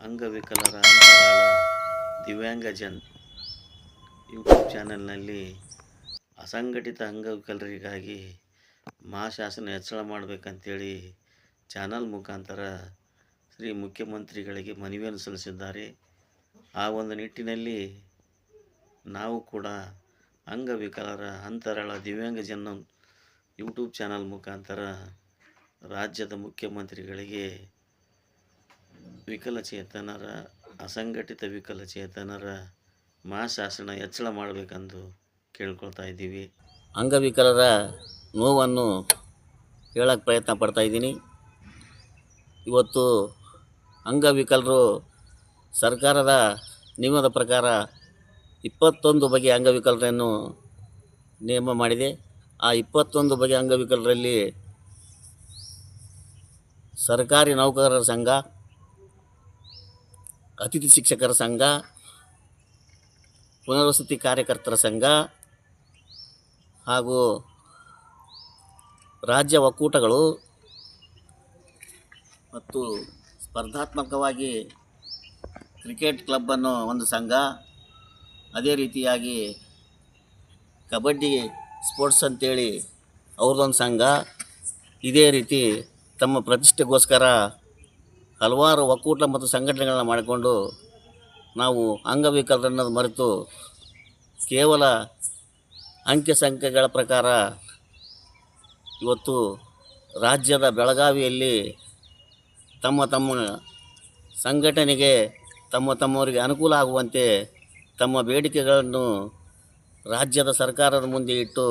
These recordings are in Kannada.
ಅಂಗವಿಕಲರ ಅಂತರಾಳ ದಿವ್ಯಾಂಗಜನ್ ಯೂಟ್ಯೂಬ್ ಚಾನೆಲ್ನಲ್ಲಿ ಅಸಂಘಟಿತ ಅಂಗವಿಕಲರಿಗಾಗಿ ಮಹಾಶಾಸನ ಹೆಚ್ಚಳ ಮಾಡಬೇಕಂತೇಳಿ ಚಾನಲ್ ಮುಖಾಂತರ ಶ್ರೀ ಮುಖ್ಯಮಂತ್ರಿಗಳಿಗೆ ಮನವಿಯನ್ನು ಸಲ್ಲಿಸಿದ್ದಾರೆ. ಆ ಒಂದು ನಿಟ್ಟಿನಲ್ಲಿ ನಾವು ಕೂಡ ಅಂಗವಿಕಲರ ಅಂತರಾಳ ದಿವ್ಯಾಂಗಜನ ಯೂಟ್ಯೂಬ್ ಚಾನಲ್ ಮುಖಾಂತರ ರಾಜ್ಯದ ಮುಖ್ಯಮಂತ್ರಿಗಳಿಗೆ ವಿಕಲಚೇತನರ, ಅಸಂಘಟಿತ ವಿಕಲಚೇತನರ ಮಹಾಶಾಸನ ಹೆಚ್ಚಳ ಮಾಡಬೇಕೆಂದು ಕೇಳ್ಕೊಳ್ತಾ ಇದ್ದೀವಿ. ಅಂಗವಿಕಲರ ನೋವನ್ನು ಹೇಳಕ್ಕೆ ಪ್ರಯತ್ನ ಪಡ್ತಾ ಇದ್ದೀನಿ. ಇವತ್ತು ಅಂಗವಿಕಲರು ಸರ್ಕಾರದ ನಿಯಮದ ಪ್ರಕಾರ ಇಪ್ಪತ್ತೊಂದು ಬಗೆ ಅಂಗವಿಕಲರನ್ನು ನೇಮ ಮಾಡಿದೆ. ಆ ಇಪ್ಪತ್ತೊಂದು ಬಗೆ ಅಂಗವಿಕಲರಲ್ಲಿ ಸರ್ಕಾರಿ ನೌಕರರ ಸಂಘ ಅತಿಥಿ ಶಿಕ್ಷಕರ ಸಂಘ, ಪುನರ್ವಸತಿ ಕಾರ್ಯಕರ್ತರ ಸಂಘ ಹಾಗೂ ರಾಜ್ಯ ಒಕ್ಕೂಟಗಳು ಮತ್ತು ಸ್ಪರ್ಧಾತ್ಮಕವಾಗಿ ಕ್ರಿಕೆಟ್ ಕ್ಲಬ್ ಅನ್ನೋ ಒಂದು ಸಂಘ, ಅದೇ ರೀತಿಯಾಗಿ ಕಬಡ್ಡಿ ಸ್ಪೋರ್ಟ್ಸ್ ಅಂತೇಳಿ ಅವ್ರದ್ದೊಂದು ಸಂಘ, ಇದೇ ರೀತಿ ತಮ್ಮ ಪ್ರತಿಷ್ಠೆಗೋಸ್ಕರ ಹಲವಾರು ಒಕ್ಕೂಟ ಮತ್ತು ಸಂಘಟನೆಗಳನ್ನ ಮಾಡಿಕೊಂಡು ನಾವು ಅಂಗವಿಕಲರನ್ನೋದು ಮರೆತು ಕೇವಲ ಅಂಕೆ ಸಂಖ್ಯೆಗಳ ಪ್ರಕಾರ ಇವತ್ತು ರಾಜ್ಯದ ಬೆಳಗಾವಿಯಲ್ಲಿ ತಮ್ಮ ತಮ್ಮ ಸಂಘಟನೆಗೆ ತಮ್ಮ ತಮ್ಮವರಿಗೆ ಅನುಕೂಲ ಆಗುವಂತೆ ತಮ್ಮ ಬೇಡಿಕೆಗಳನ್ನು ರಾಜ್ಯದ ಸರ್ಕಾರದ ಮುಂದೆ ಇಟ್ಟು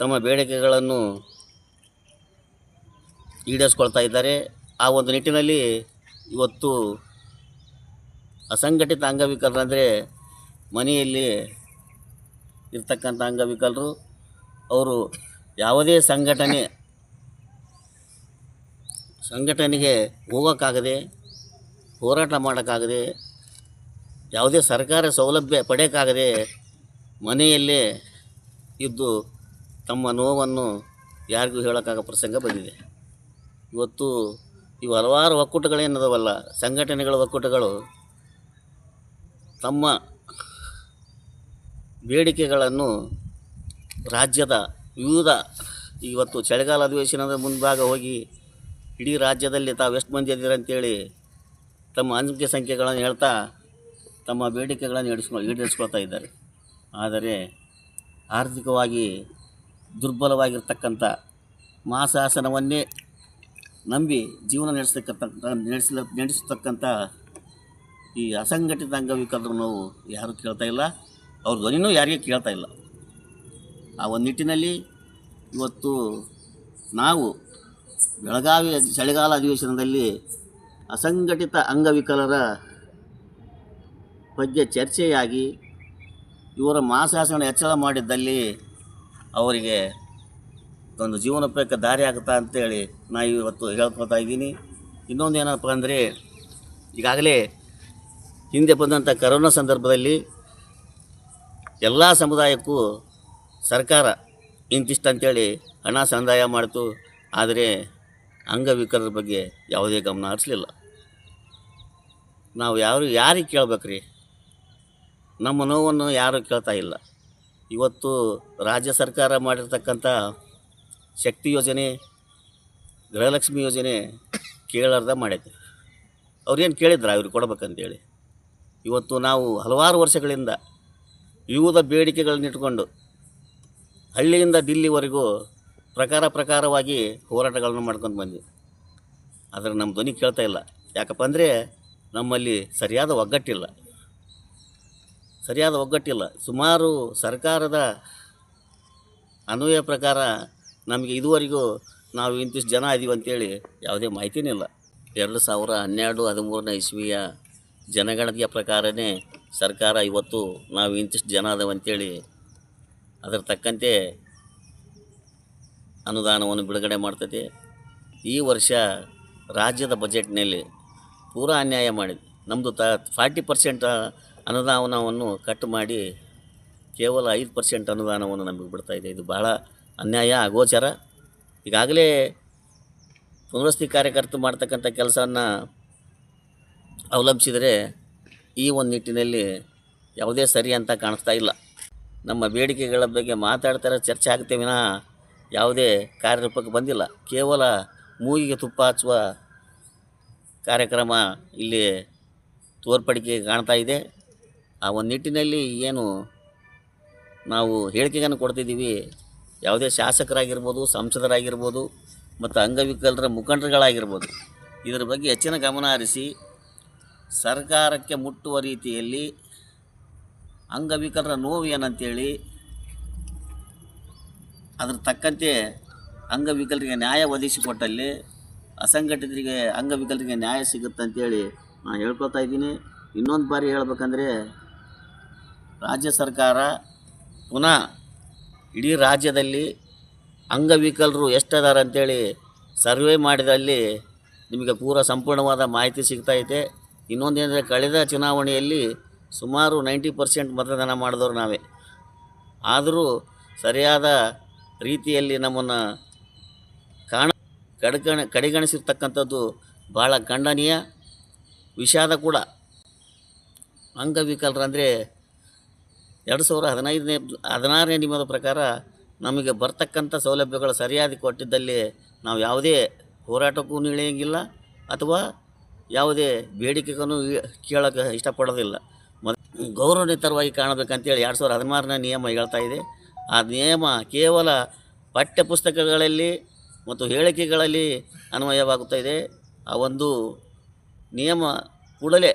ತಮ್ಮ ಬೇಡಿಕೆಗಳನ್ನು ಈಡೇರಿಸ್ಕೊಳ್ತಾ ಇದ್ದಾರೆ. ಆ ಒಂದು ನಿಟ್ಟಿನಲ್ಲಿ ಇವತ್ತು ಅಸಂಘಟಿತ ಅಂಗವಿಕಲರಂದರೆ ಮನೆಯಲ್ಲಿ ಇರ್ತಕ್ಕಂಥ ಅಂಗವಿಕಲರು, ಅವರು ಯಾವುದೇ ಸಂಘಟನೆ ಸಂಘಟನೆಗೆ ಹೋಗೋಕ್ಕಾಗದೆ, ಹೋರಾಟ ಮಾಡೋಕ್ಕಾಗದೆ, ಯಾವುದೇ ಸರ್ಕಾರ ಸೌಲಭ್ಯ ಪಡೆಯೋಕ್ಕಾಗದೆ ಮನೆಯಲ್ಲೇ ಇದ್ದು ತಮ್ಮ ನೋವನ್ನು ಯಾರಿಗೂ ಹೇಳೋಕ್ಕಾಗ ಪ್ರಸಂಗ ಬಂದಿದೆ. ಇವತ್ತು ಇವು ಹಲವಾರು ಒಕ್ಕೂಟಗಳೇನದವಲ್ಲ, ಸಂಘಟನೆಗಳ ಒಕ್ಕೂಟಗಳು ತಮ್ಮ ಬೇಡಿಕೆಗಳನ್ನು ರಾಜ್ಯದ ವಿವಿಧ ಇವತ್ತು ಚಳಿಗಾಲ ಅಧಿವೇಶನದ ಮುಂಭಾಗ ಹೋಗಿ ಇಡೀ ರಾಜ್ಯದಲ್ಲಿ ತಾವು ಎಷ್ಟು ಮಂದಿ ಇದ್ದೀರ ಅಂತೇಳಿ ತಮ್ಮ ಅಂಜಿಕೆ ಸಂಖ್ಯೆಗಳನ್ನು ಹೇಳ್ತಾ ತಮ್ಮ ಬೇಡಿಕೆಗಳನ್ನು ಈಡಿಸ್ಕೊ ಈಡೇರಿಸ್ಕೊಳ್ತಾ ಇದ್ದಾರೆ. ಆದರೆ ಆರ್ಥಿಕವಾಗಿ ದುರ್ಬಲವಾಗಿರ್ತಕ್ಕಂಥ ಮಹಾಶಾಸನವನ್ನೇ ನಂಬಿ ಜೀವನ ನಡೆಸ್ತಕ್ಕಂಥ ನಡೆಸಲ ನಡೆಸ್ತಕ್ಕಂಥ ಈ ಅಸಂಘಟಿತ ಅಂಗವಿಕಲರು ನಾವು ಯಾರೂ ಕೇಳ್ತಾ ಇಲ್ಲ. ಅವ್ರ ಧ್ವನಿನೂ ಯಾರಿಗೂ ಕೇಳ್ತಾ ಇಲ್ಲ. ಆ ಒಂದು ನಿಟ್ಟಿನಲ್ಲಿ ಇವತ್ತು ನಾವು ಬೆಳಗಾವಿ ಚಳಿಗಾಲ ಅಧಿವೇಶನದಲ್ಲಿ ಅಸಂಘಟಿತ ಅಂಗವಿಕಲರ ಬಗ್ಗೆ ಚರ್ಚೆಯಾಗಿ ಇವರ ಮಾಸಾಸನ ಹೆಚ್ಚಳ ಮಾಡಿದ್ದಲ್ಲಿ ಅವರಿಗೆ ಒಂದು ಜೀವನೋಪಾಯಕ್ಕೆ ದಾರಿ ಆಗುತ್ತಾ ಅಂತೇಳಿ ನಾ ಇವತ್ತು ಹೇಳ್ಕೊಳ್ತಾ ಇದ್ದೀನಿ. ಇನ್ನೊಂದು ಏನಪ್ಪ ಅಂದರೆ, ಈಗಾಗಲೇ ಹಿಂದೆ ಬಂದಂಥ ಕರೋನಾ ಸಂದರ್ಭದಲ್ಲಿ ಎಲ್ಲ ಸಮುದಾಯಕ್ಕೂ ಸರ್ಕಾರ ಇಂತಿಷ್ಟು ಅಂತೇಳಿ ಹಣ ಸಂದಾಯ ಮಾಡಿತು. ಆದರೆ ಅಂಗವಿಕಲರ ಬಗ್ಗೆ ಯಾವುದೇ ಗಮನ ಹರಿಸಲಿಲ್ಲ. ನಾವು ಯಾರು, ಯಾರಿಗೆ ಕೇಳಬೇಕ್ರಿ? ನಮ್ಮ ನೋವನ್ನು ಯಾರೂ ಕೇಳ್ತಾ ಇಲ್ಲ. ಇವತ್ತು ರಾಜ್ಯ ಸರ್ಕಾರ ಮಾಡಿರ್ತಕ್ಕಂಥ ಶಕ್ತಿ ಯೋಜನೆ, ಗೃಹಲಕ್ಷ್ಮಿ ಯೋಜನೆ ಕೇಳಾರ್ದ ಮಾಡೈತೆ ಅವ್ರೇನು ಕೇಳಿದ್ರ ಅವ್ರಿಗೆ ಕೊಡ್ಬೇಕಂತೇಳಿ? ಇವತ್ತು ನಾವು ಹಲವಾರು ವರ್ಷಗಳಿಂದ ವಿವಿಧ ಬೇಡಿಕೆಗಳನ್ನ ಇಟ್ಕೊಂಡು ಹಳ್ಳಿಯಿಂದ ದಿಲ್ಲಿವರೆಗೂ ಪ್ರಕಾರ ಪ್ರಕಾರವಾಗಿ ಹೋರಾಟಗಳನ್ನು ಮಾಡ್ಕೊಂಡು ಬಂದ್ವಿ. ಆದರೆ ನಮ್ಮ ಧ್ವನಿ ಕೇಳ್ತಾ ಇಲ್ಲ. ಯಾಕಪ್ಪ ಅಂದರೆ ನಮ್ಮಲ್ಲಿ ಸರಿಯಾದ ಒಗ್ಗಟ್ಟಿಲ್ಲ. ಸರಿಯಾದ ಒಗ್ಗಟ್ಟಿಲ್ಲ. ಸುಮಾರು ಸರ್ಕಾರದ ಅನ್ವಯ ಪ್ರಕಾರ ನಮಗೆ ಇದುವರೆಗೂ ನಾವು ಇಂತಿಷ್ಟು ಜನ ಇದೀವಿ ಅಂತೇಳಿ ಯಾವುದೇ ಮಾಹಿತಿನೇ ಇಲ್ಲ. ಎರಡು ಸಾವಿರ ಹನ್ನೆರಡು ಹದಿಮೂರನೇ ಇಸ್ವಿಯ ಜನಗಣತಿಯ ಪ್ರಕಾರನೇ ಸರ್ಕಾರ ಇವತ್ತು ನಾವು ಇಂತಿಷ್ಟು ಜನ ಅದಾವ ಅಂತೇಳಿ ಅದರ ತಕ್ಕಂತೆ ಅನುದಾನವನ್ನು ಬಿಡುಗಡೆ ಮಾಡ್ತದೆ. ಈ ವರ್ಷ ರಾಜ್ಯದ ಬಜೆಟ್ನಲ್ಲಿ ಪೂರಾ ಅನ್ಯಾಯ ಮಾಡಿದೆ. ನಮ್ಮದು ತ ಫಾರ್ಟಿ ಪರ್ಸೆಂಟ್ ಅನುದಾನವನ್ನು ಕಟ್ ಮಾಡಿ ಕೇವಲ ಐದು ಪರ್ಸೆಂಟ್ ಅನುದಾನವನ್ನು ನಮಗೆ ಬಿಡ್ತಾ ಇದೆ. ಇದು ಭಾಳ ಅನ್ಯಾಯ ಅಗೋಚರ ಈಗಾಗಲೇ ಪುನರ್ವಸತಿ ಕಾರ್ಯಕರ್ತರು ಮಾಡ್ತಕ್ಕಂಥ ಕೆಲಸವನ್ನು ಅವಲಂಬಿಸಿದರೆ ಈ ಒಂದು ನಿಟ್ಟಿನಲ್ಲಿ ಯಾವುದೇ ಸರಿ ಅಂತ ಕಾಣಿಸ್ತಾ ಇಲ್ಲ. ನಮ್ಮ ಬೇಡಿಕೆಗಳ ಬಗ್ಗೆ ಮಾತಾಡ್ತಾರೆ ಚರ್ಚೆ ಆಗುತ್ತೆ ವಿನಃ ಯಾವುದೇ ಕಾರ್ಯರೂಪಕ್ಕೆ ಬಂದಿಲ್ಲ. ಕೇವಲ ಮೂಗಿಗೆ ತುಪ್ಪ ಹಚ್ಚುವ ಕಾರ್ಯಕ್ರಮ ಇಲ್ಲಿ ತೋರ್ಪಡಿಕೆ ಕಾಣ್ತಾ ಇದೆ. ಆ ಒಂದು ನಿಟ್ಟಿನಲ್ಲಿ ಏನು ನಾವು ಹೇಳಿಕೆಗಳನ್ನು ಕೊಡ್ತಿದ್ದೀವಿ. ಯಾವುದೇ ಶಾಸಕರಾಗಿರ್ಬೋದು, ಸಂಸದರಾಗಿರ್ಬೋದು, ಮತ್ತು ಅಂಗವಿಕಲರ ಮುಖಂಡರುಗಳಾಗಿರ್ಬೋದು, ಇದರ ಬಗ್ಗೆ ಹೆಚ್ಚಿನ ಗಮನ ಹರಿಸಿ, ಸರ್ಕಾರಕ್ಕೆ ಮುಟ್ಟುವ ರೀತಿಯಲ್ಲಿ ಅಂಗವಿಕಲರ ನೋವು ಏನಂತೇಳಿ, ಅದರ ತಕ್ಕಂತೆ ಅಂಗವಿಕಲರಿಗೆ ನ್ಯಾಯ ಒದಗಿಸಿಕೊಟ್ಟಲ್ಲಿ ಅಸಂಘಟಿತರಿಗೆ ಅಂಗವಿಕಲರಿಗೆ ನ್ಯಾಯ ಸಿಗುತ್ತೆ ಅಂತೇಳಿ ನಾನು ಹೇಳ್ಕೊತಾ ಇದ್ದೀನಿ. ಇನ್ನೊಂದು ಬಾರಿ ಹೇಳ್ಬೇಕಂದ್ರೆ, ರಾಜ್ಯ ಸರ್ಕಾರ ಪುನಃ ಇಡೀ ರಾಜ್ಯದಲ್ಲಿ ಅಂಗವಿಕಲರು ಎಷ್ಟದಾರ ಅಂತೇಳಿ ಸರ್ವೆ ಮಾಡಿದಲ್ಲಿ ನಿಮಗೆ ಪೂರ ಸಂಪೂರ್ಣವಾದ ಮಾಹಿತಿ ಸಿಗ್ತಾಯಿದೆ ಇನ್ನೊಂದೇನೆಂದರೆ ಕಳೆದ ಚುನಾವಣೆಯಲ್ಲಿ ಸುಮಾರು ನೈಂಟಿ ಪರ್ಸೆಂಟ್ ಮತದಾನ ಮಾಡಿದವರು ನಾವೇ. ಆದರೂ ಸರಿಯಾದ ರೀತಿಯಲ್ಲಿ ನಮ್ಮನ್ನು ಕಾಣ ಕಡೆಗಣ ಕಡೆಗಣಿಸಿರ್ತಕ್ಕಂಥದ್ದು ಭಾಳ ಖಂಡನೀಯ. ವಿಷಾದ ಕೂಡ. ಅಂಗವಿಕಲರಂದರೆ ಎರಡು ಸಾವಿರ ಹದಿನೈದನೇ, ಹದಿನಾರನೇ ನಿಯಮದ ಪ್ರಕಾರ ನಮಗೆ ಬರ್ತಕ್ಕಂಥ ಸೌಲಭ್ಯಗಳು ಸರಿಯಾಗಿ ಕೊಟ್ಟಿದ್ದಲ್ಲಿ ನಾವು ಯಾವುದೇ ಹೋರಾಟಕ್ಕೂ ಇಳಿಯೋಂಗಿಲ್ಲ ಅಥವಾ ಯಾವುದೇ ಬೇಡಿಕೆಗೂ ಕೇಳೋಕ್ಕೆ ಇಷ್ಟಪಡೋದಿಲ್ಲ. ಮತ್ತು ಗೌರವಿತರವಾಗಿ ಕಾಣಬೇಕಂತೇಳಿ ಎರಡು ಸಾವಿರದ ಹದಿನಾರನೇ ನಿಯಮ ಹೇಳ್ತಾ ಇದೆ. ಆ ನಿಯಮ ಕೇವಲ ಪಠ್ಯಪುಸ್ತಕಗಳಲ್ಲಿ ಮತ್ತು ಹೇಳಿಕೆಗಳಲ್ಲಿ ಅನ್ವಯವಾಗುತ್ತಾ ಇದೆ. ಆ ಒಂದು ನಿಯಮ ಕೂಡಲೇ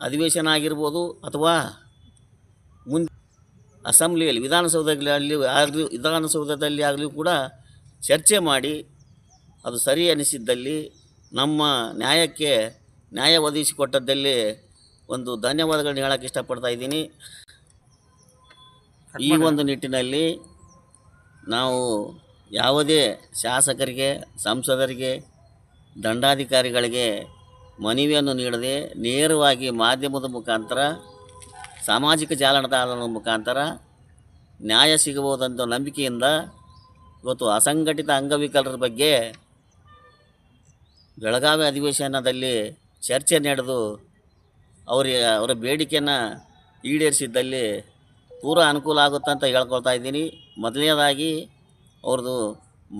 ಅಧಿವೇಶನ ಆಗಿರ್ಬೋದು ಅಥವಾ ಅಸೆಂಬ್ಲಿಯಲ್ಲಿ ವಿಧಾನಸೌಧದಲ್ಲಿ ಆಗಲಿ ವಿಧಾನಸೌಧದಲ್ಲಿ ಆಗಲಿ ಕೂಡ ಚರ್ಚೆ ಮಾಡಿ ಅದು ಸರಿ ಅನಿಸಿದ್ದಲ್ಲಿ ನಮ್ಮ ನ್ಯಾಯಕ್ಕೆ ನ್ಯಾಯ ಒದಗಿಸಿಕೊಟ್ಟದ್ದಲ್ಲಿ ಒಂದು ಧನ್ಯವಾದಗಳನ್ನ ಹೇಳೋಕ್ಕೆ ಇಷ್ಟಪಡ್ತಾ ಇದ್ದೀನಿ. ಈ ಒಂದು ನಿಟ್ಟಿನಲ್ಲಿ ನಾವು ಯಾವುದೇ ಶಾಸಕರಿಗೆ ಸಂಸದರಿಗೆ ದಂಡಾಧಿಕಾರಿಗಳಿಗೆ ಮನವಿಯನ್ನು ನೀಡದೆ ನೇರವಾಗಿ ಮಾಧ್ಯಮದ ಮುಖಾಂತರ ಸಾಮಾಜಿಕ ಜಾಲತಾಣದ ಮುಖಾಂತರ ನ್ಯಾಯ ಸಿಗಬಹುದಂತ ನಂಬಿಕೆಯಿಂದ ಇವತ್ತು ಅಸಂಘಟಿತ ಅಂಗವಿಕಲರ ಬಗ್ಗೆ ಬೆಳಗಾವಿ ಅಧಿವೇಶನದಲ್ಲಿ ಚರ್ಚೆ ನಡೆದು ಅವರಿಗೆ ಅವರ ಬೇಡಿಕೆಯನ್ನು ಈಡೇರಿಸಿದ್ದಲ್ಲಿ ಪೂರ ಅನುಕೂಲ ಆಗುತ್ತೆ ಅಂತ ಹೇಳ್ಕೊಳ್ತಾ ಇದ್ದೀನಿ. ಮೊದಲನೇದಾಗಿ ಅವ್ರದ್ದು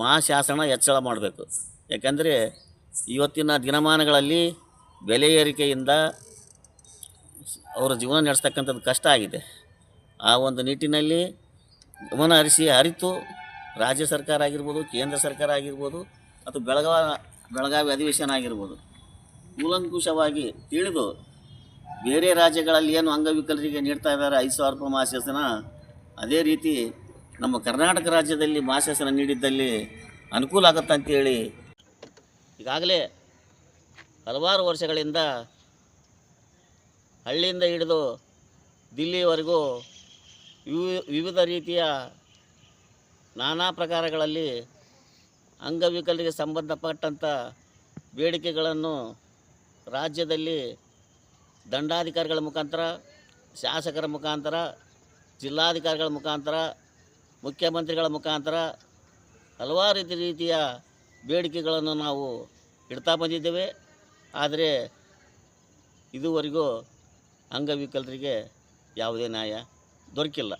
ಮಹಾಶಾಸನ ಹೆಚ್ಚಳ ಮಾಡಬೇಕು. ಯಾಕಂದರೆ ಇವತ್ತಿನ ದಿನಮಾನಗಳಲ್ಲಿ ಬೆಲೆ ಏರಿಕೆಯಿಂದ ಅವರ ಜೀವನ ನಡೆಸ್ತಕ್ಕಂಥದ್ದು ಕಷ್ಟ ಆಗಿದೆ. ಆ ಒಂದು ನಿಟ್ಟಿನಲ್ಲಿ ಗಮನ ಹರಿಸಿ, ಅರಿತು ರಾಜ್ಯ ಸರ್ಕಾರ ಆಗಿರ್ಬೋದು, ಕೇಂದ್ರ ಸರ್ಕಾರ ಆಗಿರ್ಬೋದು ಅಥವಾ ಬೆಳಗಾವ, ಬೆಳಗಾವಿ ಅಧಿವೇಶನ ಆಗಿರ್ಬೋದು, ಕೂಲಂಕುಷವಾಗಿ ತಿಳಿದು ಬೇರೆ ರಾಜ್ಯಗಳಲ್ಲಿ ಏನು ಅಂಗವಿಕಲರಿಗೆ ನೀಡ್ತಾ ಇದ್ದಾರೆ, ಐದು ಸಾವಿರ ರೂಪಾಯಿ ಮಾಸಾಸನ ಅದೇ ರೀತಿ ನಮ್ಮ ಕರ್ನಾಟಕ ರಾಜ್ಯದಲ್ಲಿ ಮಾಸಾಸನ ನೀಡಿದ್ದಲ್ಲಿ ಅನುಕೂಲ ಆಗುತ್ತೆ ಅಂತೇಳಿ ಈಗಾಗಲೇ ಹಲವಾರು ವರ್ಷಗಳಿಂದ ಹಳ್ಳಿಯಿಂದ ಹಿಡಿದು ದಿಲ್ಲಿವರೆಗೂ ವಿವಿ, ವಿವಿಧ ರೀತಿಯ ನಾನಾ ಪ್ರಕಾರಗಳಲ್ಲಿ ಅಂಗವಿಕಲರಿಗೆ ಸಂಬಂಧಪಟ್ಟಂಥ ಬೇಡಿಕೆಗಳನ್ನು ರಾಜ್ಯದಲ್ಲಿ ದಂಡಾಧಿಕಾರಿಗಳ ಮುಖಾಂತರ, ಶಾಸಕರ ಮುಖಾಂತರ, ಜಿಲ್ಲಾಧಿಕಾರಿಗಳ ಮುಖಾಂತರ, ಮುಖ್ಯಮಂತ್ರಿಗಳ ಮುಖಾಂತರ ಹಲವಾರು ರೀತಿ, ರೀತಿಯ ಬೇಡಿಕೆಗಳನ್ನು ನಾವು ಇಡ್ತಾ ಬಂದಿದ್ದೇವೆ. ಆದರೆ ಇದುವರೆಗೂ ಅಂಗವಿಕಲರಿಗೆ ಯಾವುದೇ ನ್ಯಾಯ ದೊರಕಿಲ್ಲ.